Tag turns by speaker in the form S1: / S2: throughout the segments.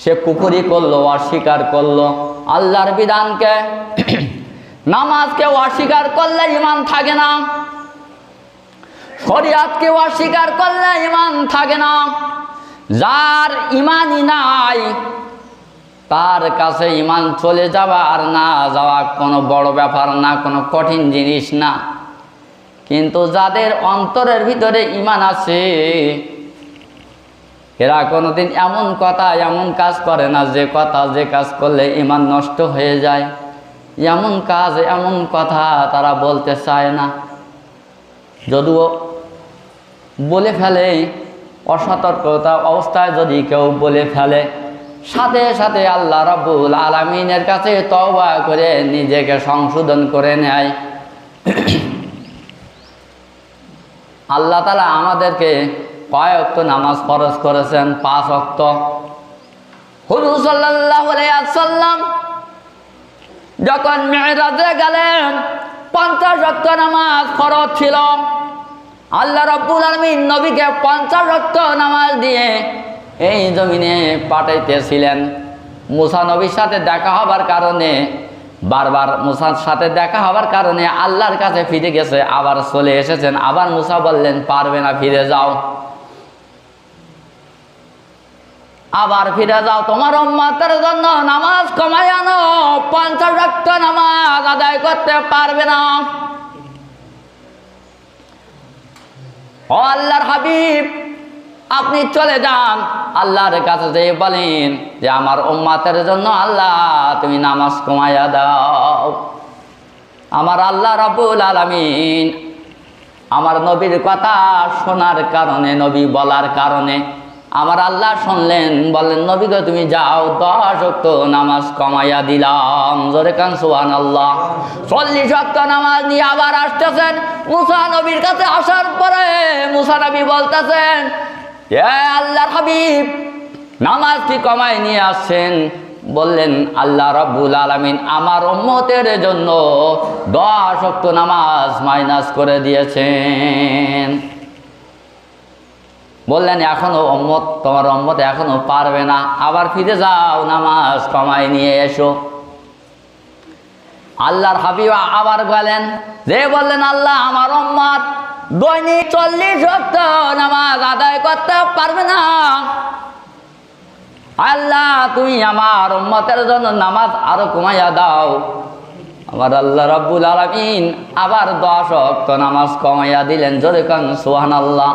S1: সে কুকুরি করল, অস্বীকার করল। আল্লাহর বিধানকে, নামাজকে অস্বীকার করলে ইমান থাকে না। শরিয়াতকে অস্বীকার করলে ইমান থাকে না। যার ইমানই নাই, তার কাছে ইমান চলে যাওয়া আর না যাওয়া কোনো বড় ব্যাপার না, কোনো কঠিন জিনিস না। কিন্তু যাদের অন্তরের ভিতরে ইমান আছে এরা কোনোদিন এমন কথা, এমন কাজ করে না, যে কথা, যে কাজ করলে ইমান নষ্ট হয়ে যায়। এমন কাজ, এমন কথা তারা বলতে চায় না। যদিও বলে ফেলে অসতর্কতা অবস্থায় যদি কেউ বলে ফেলে, সাথে সাথে আল্লাহ রাব্বুল আলমিনের কাছে তওবা করে নিজেকে সংশোধন করে নেয়। আল্লাহ তালা আমাদেরকে কয় অক্ত নামাজ ফরজ করেছেন? পাঁচ অক্ত হুজুর সাল্লাম যখন মেয়েরাজে গেলেন, পঞ্চাশ অক্ত নামাজ ফরজ ছিল। আল্লাহ রব্বুল আলমিন নবীকে পঞ্চাশ অক্ত নামাজ দিয়ে এই জমিনে পাঠাইতেছিলেন। মুসা নবীর সাথে দেখা হবার কারণে, বারবার মুসার সাথে দেখা হবার কারণে আল্লাহর কাছে ফিরে গেছে, আবার চলে এসেছেন। আবার মুসা বললেন, পারবে না, ফিরে যাও। আবার ফিরে যাও তোমার উম্মাতের জন্য নামাজ কমাই আনো, পঞ্চাশ রক্ত নামাজ আদায় করতে পারবে না। ও আল্লাহর হাবিব, আপনি চলে যান। আল্লাহর কাছে যে বলেন যে আমার উম্মাতের জন্য আল্লাহ, তুমি নামাজ কমাইয়া দাও। আমার আল্লাহ রাবুল আলমিন, আমার নবীর কথা শোনার কারণে, নবী বলার কারণে আমার আল্লাহ শুনলেন, বললেন নবীকে তুমি যাও, দশ অক্ত নামাজ কমাইয়া দিলাম। জোরে কান সুহান আল্লাহ চল্লিশ অক্ত নামাজ নিয়ে আবার আসতেছেন। মুসা নবীর কাছে আসার পরে মুসা নবী বলতেছেন, এ আল্লাহর হাবিব, নামাজ কি কমাই নিয়ে আসছেন? বললেন, আল্লাহ রব্বুল আলমিন আমার উম্মতের জন্য দশ অক্ত নামাজ মাইনাস করে দিয়েছেন। বললেন, এখনও অম্মত তোমার অম্মত এখনও পারবে না। আবার ফিরে যাও, নামাজ কমাই নিয়ে এসো। আল্লাহর হাবিব আবার গেলেন যে বললেন, আল্লাহ আমার অম্মত দৈনিক চল্লিশ অক্ত নামাজ আদায় করতে পারবে না। আল্লাহ, তুমি আমার উম্মতের জন্য নামাজ আরও কমাইয়া দাও। আমার আল্লাহ রব্বুল আলমিন আবার দশ অক্ত নামাজ কমাইয়া দিলেন, জোরে কান সোহান আল্লাহ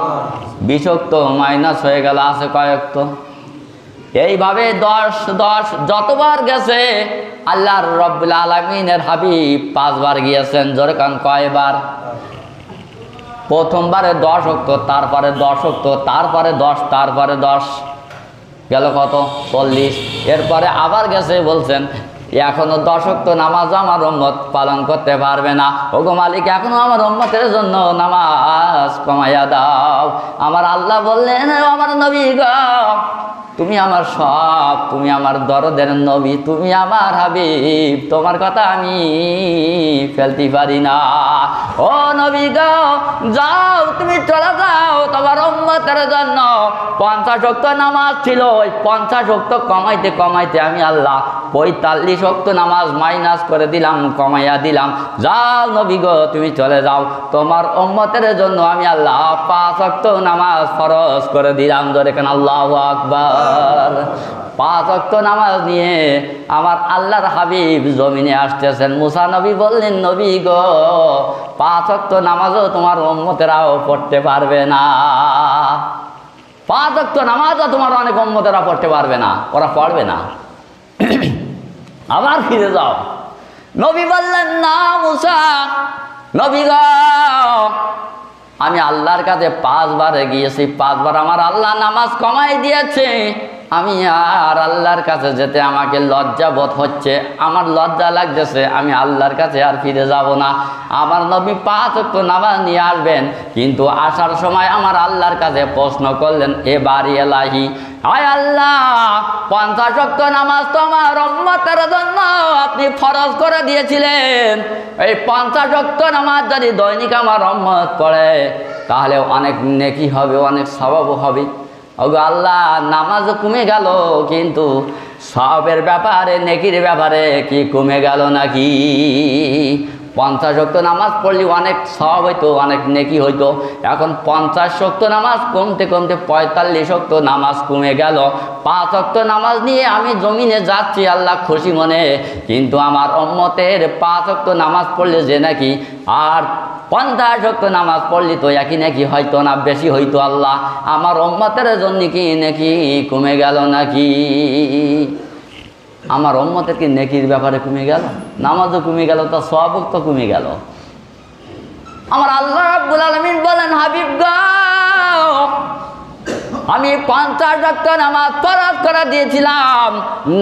S1: বিষক্ত মাইনাস হয়ে গেল, আছে কয়েকত এইভাবে দশ দশ, যতবার গেছে আল্লাহর রব্বুল আলমিনের হাবিব পাঁচবার গিয়েছেন, জোরে কান, কয়বার? প্রথমবারে দশ অক্ত তারপরে দশ অক্ত তারপরে দশ তারপরে দশ। গেল কত? চল্লিশ। এরপরে আবার গেছে, বলছেন এখনও দশক তো নামাজ আমার উম্মত পালন করতে পারবে না। ওগো মালিক, এখনও আমার উম্মতের জন্য নামাজ কমাইয়া দাও। আমার আল্লাহ বললেন আমার নবী গ, তুমি আমার সব, তুমি আমার দরদের নবী, তুমি আমার হাবিব, তোমার কথা আমি ফেলতে পারি না। ও নবী গ, যাও, তুমি চলে যাও, তোমার উম্মতের জন্য। পঞ্চাশ অক্ত নামাজ ছিল, ওই পঞ্চাশ অক্ত কমাইতে কমাইতে আমি আল্লাহ পঁয়তাল্লিশ অক্ত নামাজ মাইনাস করে দিলাম, কমাইয়া দিলাম। যাও নবী গো, তুমি চলে যাও। তোমার উম্মতের জন্য আমি আল্লাহ পাঁচ অক্ত নামাজ ফরজ করে দিলাম। ধরে কেন? আল্লাহ আকবার। পাঁচ অক্ত নামাজ নিয়ে আমার আল্লাহর হাবিব জমিনে আসতেছেন। মুসা নবী বললেন, নবী গো, পাঁচ অক্ত নামাজও তোমার উম্মতেরাও পড়তে পারবে না। পাঁচ অক্ত নামাজও তোমার অনেক উম্মতেরা পড়তে পারবে না। ওরা পড়বে না। আবার ফিরে যাও। নবী বললেন, না মুসা, নবী আমি আল্লাহর কাছে পাঁচবার গিয়েছি পাঁচবার আমার আল্লাহ নামাজ কমাই দিয়েছে। আমি আর আল্লাহর কাছে যেতে আমাকে লজ্জা বোধ হচ্ছে। আমার লজ্জা লাগতেছে, আমি আল্লাহর কাছে আর ফিরে যাব না। আমার নবী পাঁচ অক্ট নামাজ নিয়ে আসবেন, কিন্তু আসার সময় আমার আল্লাহর কাছে প্রশ্ন করলেন, এ বাড়ি এলাহি? আয় আল্লাহ, পঞ্চাশ অক্ট নামাজ তো আমার উম্মতের জন্য আপনি ফরজ করে দিয়েছিলেন। এই পঞ্চাশ অক্ট নামাজ যদি দৈনিক আমার রম্মত পড়ে, তাহলে অনেক নেকি হবে, অনেক স্বভাব হবে। ওগো আল্লাহ, নামাজ কমে গেল, কিন্তু সবের ব্যাপারে, নেকির ব্যাপারে কি কমে গেল নাকি? পঞ্চাশ শক্ত নামাজ পড়লে অনেক সব হইতো, অনেক নেকি হইতো। এখন পঞ্চাশ শক্ত নামাজ কমতে কমতে পঁয়তাল্লিশ শক্ত নামাজ কমে গেল। পাঁচ শক্ত নামাজ নিয়ে আমি জমিনে যাচ্ছি, আল্লাহ খুশি মনে। কিন্তু আমার অম্মতের পাঁচ শক্ত নামাজ পড়লে যে নাকি আর পঞ্চাশ শক্ত নামাজ পড়লি তো একই নাকি? হয়তো না, বেশি হইতো আল্লাহ। আমার অম্মতের জন্য কি নাকি? কমে গেল নাকি? আমার অম্মতের কি নেকির ব্যাপারে কমে গেল? নামাজও কমে গেল, তা স্বভাবক তো কমে গেল। আমার আল্লাহ রাব্বুল আলমিন বলেন, হাবিব গো আমি পঞ্চাশ রক্ত নামাজ ফরজ করে দিয়েছিলাম।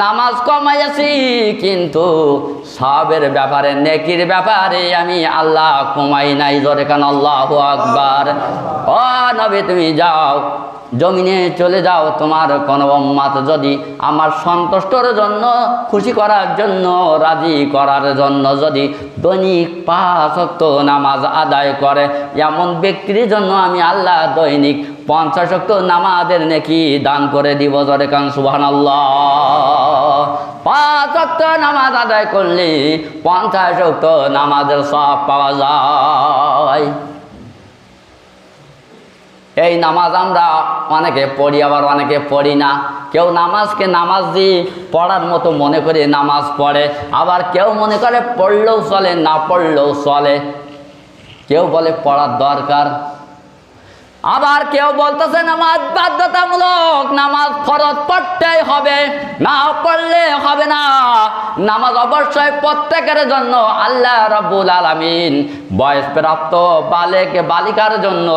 S1: নামাজ কমাইয়াছি, কিন্তু সবের ব্যাপারে, নেকির ব্যাপারে আমি আল্লাহ কমাই নাই, জোরে কান আল্লাহ আকবার। ও নবে, তুমি যাও, জমিনে চলে যাও, তোমার কোনো উম্মাত যদি আমার সন্তুষ্টর জন্য, খুশি করার জন্য, রাজি করার জন্য যদি দৈনিক পাঁচ নামাজ আদায় করে, এমন ব্যক্তির জন্য আমি আল্লাহ দৈনিক পঞ্চাশ ওয়াক্ত নামাজের নাকি দান করে দিব জরে কান সুবহান পাঁচ ওয়াক্ত নামাজ আদায় করলে পঞ্চাশ ওয়াক্ত নামাজের সব পাওয়া যায়। এই নামাজ আমরা অনেকে পড়ি, আবার অনেকে পড়ি না। কেউ নামাজকে নামাজ দিয়ে পড়ার মতো মনে করে নামাজ পড়ে, আবার কেউ মনে করে পড়লেও চলে, না পড়লেও চলে। কেউ বলে পড়ার দরকার আবার কেউ বলতেছে, নামাজ বাধ্যতামূলক, নামাজ ফরজ পড়তেই হবে, না পড়লে হবে না। নামাজ অবশ্যই প্রত্যেকের জন্য, আল্লাহ রব্বুল আলামিন। বয়স প্রাপ্ত বালেক, বালিকার জন্য,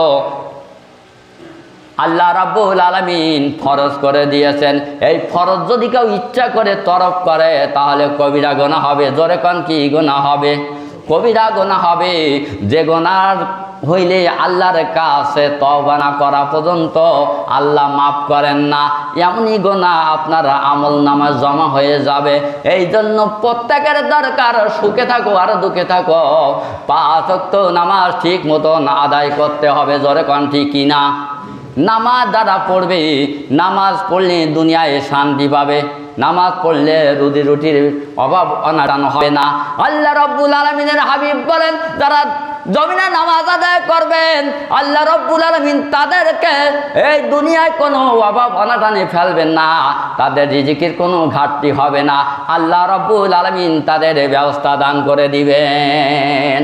S1: আল্লাহ রাব্বুল আলামিন ফরজ করে দিয়েছেন। এই ফরজ যদি কেউ ইচ্ছা করে তরফ করে, তাহলে কবিরা গোনা হবে, জোরে কন কি গোনা হবে? কবিরা গোনা হবে। যে গোনার হইলে আল্লাহর কাছে তওবা না করা পর্যন্ত আল্লাহ মাফ করেন না। এমনই গোনা আপনার আমল নামা জমা হয়ে যাবে। এই জন্য প্রত্যেকের দরকার সুখে থাকো আর দুঃখে থাকো। পাঁচ নামাজ ঠিক মতন আদায় করতে হবে, জোরে কন ঠিক কিনা নামাজ দ্বারা পড়বে, নামাজ পড়লে দুনিয়ায় শান্তি পাবে। নামাজ পড়লে রুদি রুটির অভাব অনাটান হবে না। আল্লাহ রব্বুল আলমিনের হাবিব বলেন, যারা জমিনে নামাজ আদায় করবেন, আল্লাহ রব্বুল আলমিন তাদেরকে এই দুনিয়ায় কোনো অভাব অনাটানে ফেলবেন না। তাদের রিজিকের কোনো ঘাটতি হবে না। আল্লাহ রব্বুল আলমিন তাদের ব্যবস্থা দান করে দিবেন।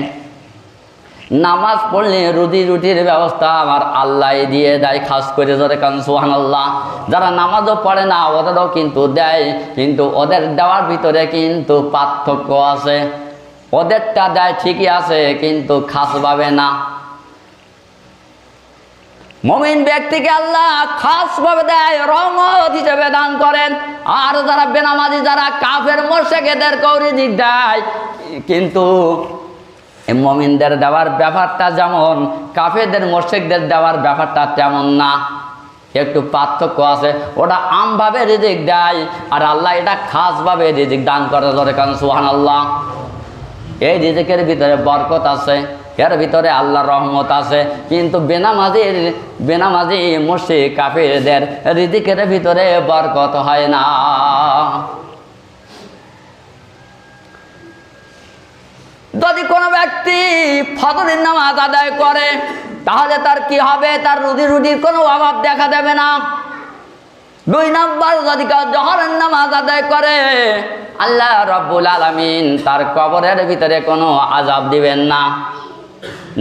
S1: নামাজ পড়লে রুটি রুটির ব্যবস্থা আমার আল্লাহ দিয়ে দেয়, খাস করে ধরে কারণ সোহান আল্লাহ যারা নামাজও পড়ে না, ওদেরও কিন্তু দেয়, কিন্তু ওদের দেওয়ার ভিতরে কিন্তু পার্থক্য আছে। ওদেরটা দেয় ঠিকই আছে, কিন্তু খাসভাবে না। মমিন ব্যক্তিকে আল্লাহ খাস ভাবে দেয়, রহমত হিসেবে দান করেন। আর যারা বেনামাজি, যারা কাফের মোর্শেক এদের কৌরিজিক দেয়, কিন্তু মমিনদের দেওয়ার ব্যাপারটা যেমন কাফেদের মোর্শেকদের দেওয়ার ব্যাপারটা তেমন না। একটু পার্থক্য আছে। ওটা আমভাবে রিজিক দেয় আর আল্লাহ এটা খাসভাবে রিজিক দান করে ধরে কারণ সুহান আল্লাহ এই রিজিকের ভিতরে বরকত আছে, এর ভিতরে আল্লাহর রহমত আছে। কিন্তু বেনামাজির বেনামাজি মুর্শিক কাফেরদের রিজিকের ভিতরে বরকত হয় না। যদি কোনো ব্যক্তি ফজরের নামাজ আদায় করে, তাহলে তার কি হবে? তার রুজি রুটির কোনো অভাব দেখা দেবে না। দুই নম্বর, যদি কেউ জহরের নামাজ আদায় করে, আল্লাহ রব্বুল আলমিন তার কবরের ভিতরে কোনো আজাব দিবেন না।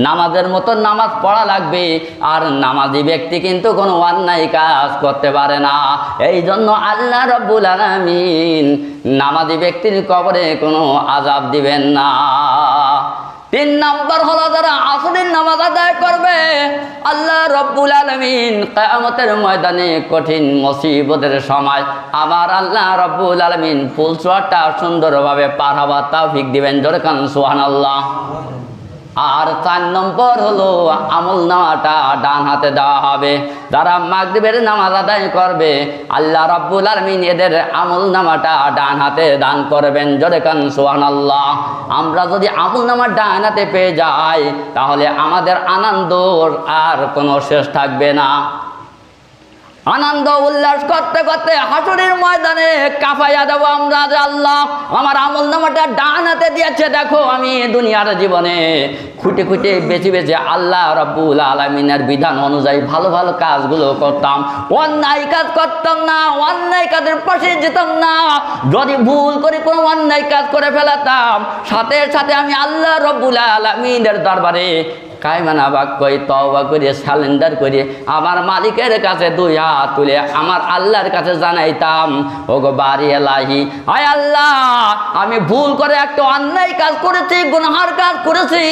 S1: নামাজের মতো নামাজ পড়া লাগবে। আর নামাজি ব্যক্তি কিন্তু কোনো অন্যায় কাজ করতে পারে না। এই জন্য আল্লাহ রব্বুল আলমিন নামাজি ব্যক্তির কবরে কোনো আজাব দিবেন না। তিন নম্বর হলো যারা আসরের নামাজ আদায় করবে, আল্লাহ রব্বুল আলমিন কেয়ামতের ময়দানে কঠিন মুসিবতের সময় আবার আল্লাহ রব্বুল আলমিন ফুল চোয়ারটা সুন্দরভাবে পার হবার তাওফিক দিবেন। জোরে কান সুহান আল্লাহ আর চার নম্বর হলো আমল নামাটা ডান হাতে দেওয়া হবে। যারা মাগরিবের নামাজ আদায় করবে, আল্লাহ রব্বুল আলমিন এদের আমল নামাটা ডান হাতে দান করবেন। জোরে কান সোহান আল্লাহ আমরা যদি আমল নামা ডান হাতে পেয়ে যাই, তাহলে আমাদের আনন্দ আর কোনো শেষ থাকবে না। আনন্দ উল্লাস করতে করতে হাসুরির ময়দানে কাফাইয়া দেবো আমরা আল্লাহ। আমার আমল নামাটা ডান হাতে দিয়েছে, দেখো আমি দুনিয়ার জীবনে। খুঁটে খুঁটে বেছে বেছে আল্লাহ রব্বুল আলমিনের বিধান অনুযায়ী ভালো ভালো কাজগুলো করতাম। অন্যায় কাজ করতাম না, অন্যায় কাজের পাশে যেতাম না। যদি ভুল করে কোনো অন্যায় কাজ করে ফেলাতাম, সাথে সাথে আমি আল্লাহ রব্বুল আলমিনের দরবারে কায়মানা বাক করে তওবা করে সালেন্ডার করে আমার মালিকের কাছে দুই হাত তুলে, আমার আল্লাহর কাছে জানাইতাম ও গো বাড়ি এলাহি। আয় আল্লাহ, আমি ভুল করে একটা অন্যায় কাজ করেছি, গুনহার কাজ করেছি।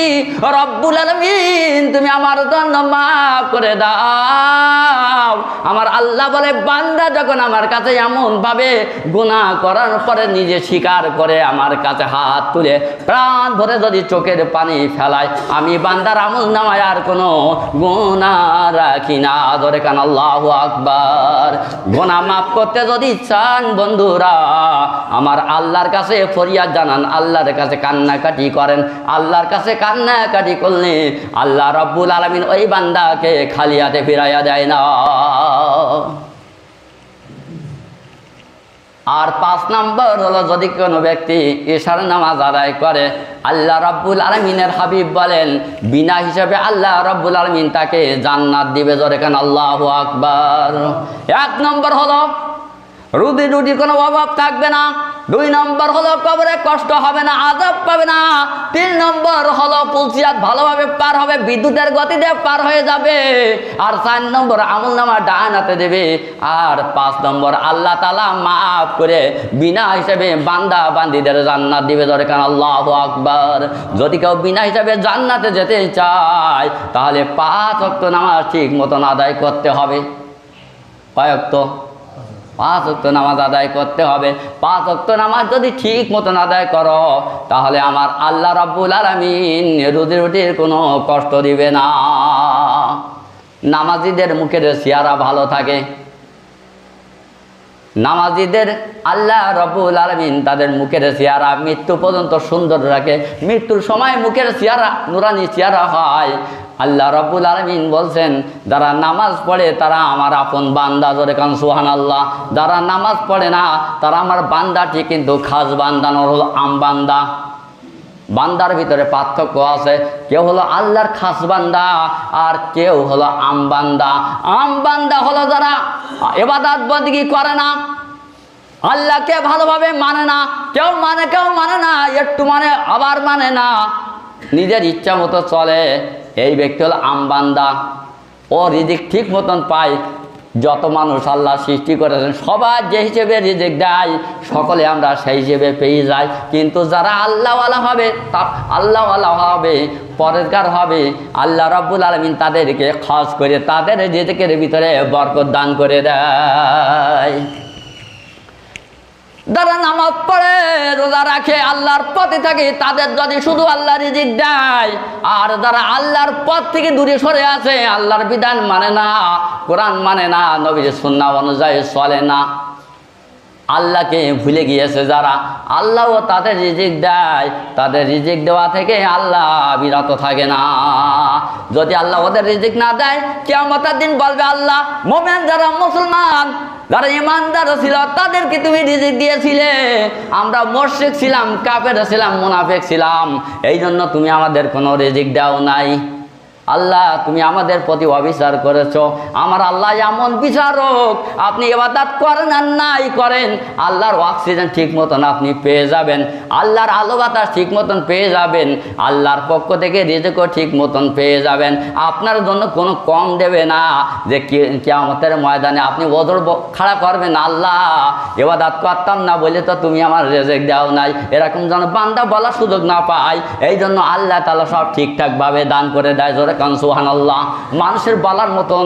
S1: রব্বুল আলমিন, তুমি আমার জন্য মাফ করে দাও। আমার আল্লাহ বলে, বান্দা যখন আমার কাছে এমন ভাবে গুনাহ করার পরে নিজে স্বীকার করে আমার কাছে হাত তুলে, প্রাণ ভরে যদি চোখের পানি ফেলায়, আমি বান্দার আমল নামায় আর কোনো গুণা রাখি না। ধরে কান আল্লাহ আকবার। গোনা মাফ করতে যদি চান বন্ধুরা, আমার আল্লাহর কাছে ফরিয়াদ জানান, আল্লাহর কাছে কান্নাকাটি করেন। আল্লাহর কাছে কান্নাকাটি করলে আল্লাহ রব্বুল আলমিন ওই বান্দাকে খালি হাতে ফিরাইয়া দেয় না। আর পাঁচ নম্বর হলো, যদি কোনো ব্যক্তি ঈশার নামাজ আদায় করে আল্লাহ রাব্বুল আলমিনের হাবিব বলেন, বিনা হিসাবে আল্লাহ রাব্বুল আলমিন তাকে জান্নাত দিবে জোরে কেন আল্লাহ আকবার। এক নম্বর হলো রুদি রুটি কোনো অভাব থাকবে না। দুই নম্বর হলো কবরে কষ্ট হবে না আজাব পাবে না। তিন নম্বর হলো পুলসিয়াত ভালোভাবে পার হবে, বিদ্যুতের গতিতে পার হয়ে যাবে। আর চার নম্বর আমল নামা ডান হাতে দেবে। আর পাঁচ নম্বর আল্লাহ তালা মাফ করে বিনা হিসেবে বান্দা বান্দিদের জান্নাত দিবে দরকার আল্লাহ আকবার। যদি কেউ বিনা হিসাবে জান্নাতে যেতে চায়, তাহলে পাঁচ অক্ত নামাজ ঠিক মতন আদায় করতে হবে। কয়েক তো পাঁচ অক্ত নামাজ আদায় করতে হবে। পাঁচ অক্ত নামাজ যদি ঠিক মতন আদায় করো, তাহলে আমার আল্লাহ রাব্বুল আলমিন রুজি রুটির কোনো কষ্ট দিবে না। নামাজিদের মুখের চেহারা ভালো থাকে। নামাজিদের আল্লাহ রবুল আলমিন তাদের মুখের চেহারা মৃত্যু পর্যন্ত সুন্দর রাখে। মৃত্যুর সময় মুখের চেহারা, নুরানি চেহারা হয়। আল্লাহ রব্বুল আলমিন বলছেন, যারা নামাজ পড়ে তারা আমার আপন বান্দা, জোরে কান সুহান আল্লাহ যারা নামাজ পড়ে না, তারা আমার বান্দাটি কিন্তু খাস বান্দানো হলো আম বান্দা। বান্দার ভিতরে পার্থক্য আছে, কেউ হলো আল্লাহর খাস বান্দা, আর কেউ হলো আম বান্দা। আম বান্দা হলো যারা এবাদাত বন্দী করে না, আল্লাহকে ভালোভাবে মানে না, কেউ মানে কেউ মানে না, একটু মানে আবার মানে না। নিজের ইচ্ছা মতো চলে এই ব্যক্তি হলো আমবান্দা ও রিজিক ঠিক মতন পায়, যত মানুষ আল্লাহ সৃষ্টি করেছেন, সবার যে হিসেবে রিজিক দেয়, সকলে আমরা সেই হিসেবে পেয়ে যাই। কিন্তু যারা আল্লাহওয়ালা হবে, তা আল্লাহওয়ালা হবে পরেরকার হবে, আল্লাহ রব্বুল আলমিন তাদেরকে খাস করে, তাদের রিজিকের ভিতরে বরকত দান করে দেয়। যারা নামাজ পড়ে, রোজা রাখে, আল্লাহর পথে থাকে, তাদের যদি শুধু আল্লাহ রিজিক দেয়, আর যারা আল্লাহর পথ থেকে দূরে সরে আছে, আল্লাহর বিধান মানে না, কোরআন মানে না, নবীর সুন্না অনুযায়ী চলে না। আল্লাহকে ভুলে গিয়েছে যারা। আল্লাহও তাদের রিজিক দেয়, তাদের রিজিক দেওয়া থেকে আল্লাহ বিরত থাকে না। যদি আল্লাহ ওদের রিজিক না দেয় কেমতার দিন বলবে আল্লাহ, মোমেন যারা মুসলমান যারা ইমানদার ছিল, তাদেরকে তুমি রিজিক দিয়েছিলে। আমরা মর্শিক ছিলাম কাপের ছিলাম, মুনাফেক ছিলাম। এই জন্য তুমি আমাদের কোনো রিজিক দাও নাই। আল্লাহ, তুমি আমাদের প্রতি অবিচার করেছ। আমার আল্লাহ এমন বিচারক, আপনি এবাদাত করেন আর নাই করেন, আল্লাহর অক্সিজেন ঠিক মতন আপনি পেয়ে যাবেন। আল্লাহর আলো বাতাস ঠিক মতন পেয়ে যাবেন। আল্লাহর পক্ষ থেকে রিজেকও ঠিক মতন পেয়ে যাবেন। আপনার জন্য কোনো কম দেবে না যে কেমতের ময়দানে আপনি ওজোর খাড়া করবেন। আল্লাহ এবাদাত করতাম না বলে তো তুমি আমার রেজেক দাও নাই। এরকম যেন বান্দা বলার সুযোগ না পায়। এই জন্য আল্লাহ তালা সব ঠিকঠাকভাবে দান করে দেয়। জোরে কান সুহান আল্লাহ মানুষের বলার মতন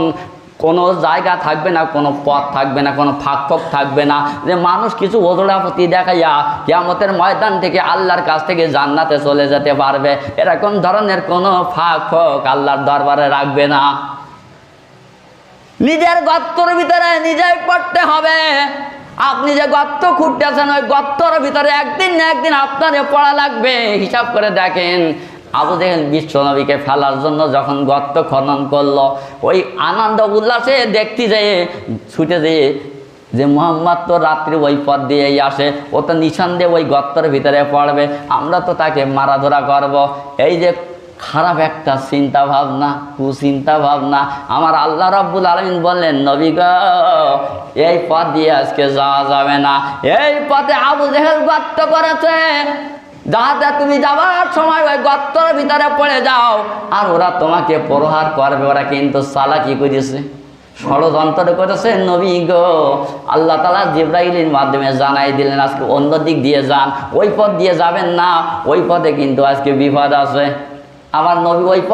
S1: কোনো জায়গা থাকবে না, কোনো পথ থাকবে না, কোনো ফাঁক ফক থাকবে না। যে মানুষ কিছু ওজলাপতি দেখাইয়া কেয়ামতের ময়দান থেকে আল্লাহর কাছ থেকে জান্নাতে চলে যেতে পারবে, এরকম ধরনের কোনো ফাঁক ফক আল্লাহর দরবারে রাখবে না। নিজের গর্তর ভিতরে নিজেই পড়তে হবে। আপনি যে গর্ত খুঁড়তেছেন, ওই গর্তর ভিতরে একদিন না একদিন আপনারে পড়া লাগবে। হিসাব করে দেখেন আবু জেহেল বিশ্বনবীকে ফেলার জন্য যখন গর্ত খনন করল, ওই আনন্দ উল্লাসে দেখতে যেয়ে, ছুটে যেয়ে যে মোহাম্মদ তো রাত্রি ওই পথ দিয়েই আসে, ও তো নিশান দিয়ে ওই গর্তের ভিতরে পড়বে, আমরা তো তাকে মারাধরা করব। এই যে খারাপ একটা চিন্তা ভাবনা কুচিন্তা ভাবনা আমার আল্লাহ রাব্বুল আলমিন বললেন, নবী এই পথ দিয়ে আজকে যাওয়া যাবে না। এই পথে আবু জেহেল গর্ত করেছে। যাতে তুমি যাবার সময় ওই গত্তর ভিতরে পড়ে যাও, আর ওরা তোমাকে প্রহার করবে, ওরা কিন্তু চালাকি করেছে ষড়যন্ত্র করেছে নবী গো, আল্লাহ তালা জিব্রাইলের মাধ্যমে জানাই দিলেন, আজকে অন্য দিক দিয়ে যান, ওই পথ দিয়ে যাবেন না, ওই পথে কিন্তু আজকে বিপদ আছে। আমার নবী ওই পথ